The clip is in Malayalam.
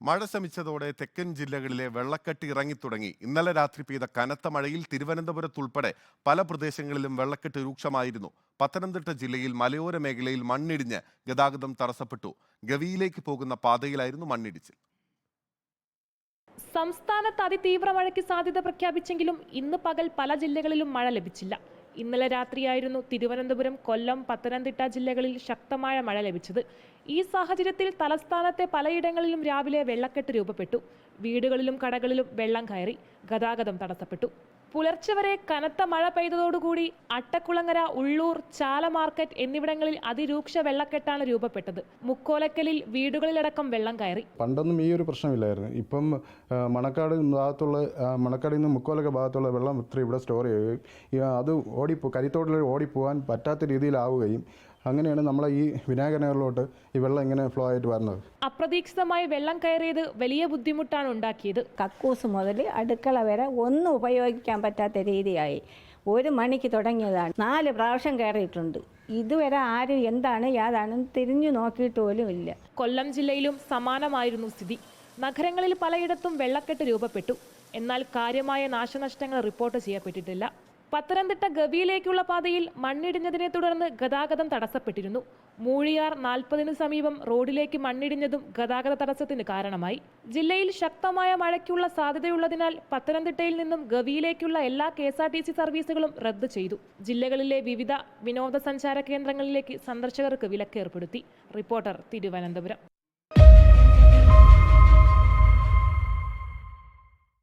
മഴ ശമിച്ചതോടെ തെക്കൻ ജില്ലകളിലെ വെള്ളക്കെട്ട് ഇറങ്ങിത്തുടങ്ങി. ഇന്നലെ രാത്രി പെയ്ത കനത്ത മഴയിൽ തിരുവനന്തപുരത്തുൾപ്പെടെ പല പ്രദേശങ്ങളിലും വെള്ളക്കെട്ട് രൂക്ഷമായിരുന്നു. പത്തനംതിട്ട ജില്ലയിൽ മലയോര മേഖലയിൽ മണ്ണിടിഞ്ഞ് ഗതാഗതം തടസ്സപ്പെട്ടു. ഗവിയിലേക്ക് പോകുന്ന പാതയിലായിരുന്നു മണ്ണിടിച്ചിൽ. സംസ്ഥാനത്ത് അതിതീവ്ര മഴയ്ക്ക് സാധ്യത പ്രഖ്യാപിച്ചെങ്കിലും ഇന്ന് പകൽ പല ജില്ലകളിലും മഴ ലഭിച്ചില്ല. ഇന്നലെ രാത്രിയായിരുന്നു തിരുവനന്തപുരം കൊല്ലം പത്തനംതിട്ട ജില്ലകളിൽ ശക്തമായ മഴ ലഭിച്ചത്. ഈ സാഹചര്യത്തിൽ തലസ്ഥാനത്തെ പലയിടങ്ങളിലും രാവിലെ വെള്ളക്കെട്ട് രൂപപ്പെട്ടു. വീടുകളിലും കടകളിലും വെള്ളം കയറി ഗതാഗതം തടസ്സപ്പെട്ടു. പുലർച്ചെ വരെ കനത്ത മഴ പെയ്തതോടുകൂടി അട്ടക്കുളങ്ങര ഉള്ളൂർ ചാല മാർക്കറ്റ് എന്നിവിടങ്ങളിൽ അതിരൂക്ഷ വെള്ളക്കെട്ടാണ് രൂപപ്പെട്ടത്. മുക്കോലക്കലിൽ വീടുകളിലടക്കം വെള്ളം കയറി. പണ്ടൊന്നും ഈ ഒരു പ്രശ്നമില്ലായിരുന്നു. ഇപ്പം മണക്കാട് ഭാഗത്തുള്ള മണക്കാടിൽ നിന്ന് മുക്കോലക്ക ഭാഗത്തുള്ള വെള്ളം ഇത്ര ഇവിടെ സ്റ്റോർ ചെയ്യുകയും അത് ഓടിപ്പോ കരിത്തോട്ടിൽ ഓടിപ്പോകാൻ പറ്റാത്ത രീതിയിലാവുകയും അങ്ങനെയാണ് നമ്മളെ ഈ വിനായകനഗറിലോട്ട് ഈ വെള്ളം ഇങ്ങനെ ഫ്ലോ ആയിട്ട് വരുന്നത്. അപ്രതീക്ഷിതമായി വെള്ളം കയറിയത് വലിയ ബുദ്ധിമുട്ടാണ് ഉണ്ടാക്കിയത്. കക്കൂസ് മുതൽ അടുക്കള വരെ ഒന്നും ഉപയോഗിക്കാൻ പറ്റാത്ത രീതിയായി. ഒരു മണിക്ക് തുടങ്ങിയതാണ്. നാല് പ്രാവശ്യം കയറിയിട്ടുണ്ട്. ഇതുവരെ ആരും എന്താണ് യാതാണെന്ന് തിരിഞ്ഞു നോക്കിയിട്ട് പോലും ഇല്ല. കൊല്ലം ജില്ലയിലും സമാനമായിരുന്നു സ്ഥിതി. നഗരങ്ങളിൽ പലയിടത്തും വെള്ളക്കെട്ട് രൂപപ്പെട്ടു. എന്നാൽ കാര്യമായ നാശനഷ്ടങ്ങൾ റിപ്പോർട്ട് ചെയ്യപ്പെട്ടിട്ടില്ല. പത്തനംതിട്ട ഗവിയിലേക്കുള്ള പാതയിൽ മണ്ണിടിഞ്ഞതിനെ തുടർന്ന് ഗതാഗതം തടസ്സപ്പെട്ടിരുന്നു. മൂഴിയാർ നാൽപ്പതിനു സമീപം റോഡിലേക്ക് മണ്ണിടിഞ്ഞതും ഗതാഗത തടസ്സത്തിന് കാരണമായി. ജില്ലയിൽ ശക്തമായ മഴയ്ക്കുള്ള സാധ്യതയുള്ളതിനാൽ പത്തനംതിട്ടയിൽ നിന്നും ഗവിയിലേക്കുള്ള എല്ലാ K S R T C സർവീസുകളും റദ്ദ് ചെയ്തു. ജില്ലകളിലെ വിവിധ വിനോദസഞ്ചാര കേന്ദ്രങ്ങളിലേക്ക് സന്ദർശകർക്ക് വിലക്കേർപ്പെടുത്തി. റിപ്പോർട്ടർ തിരുവനന്തപുരം.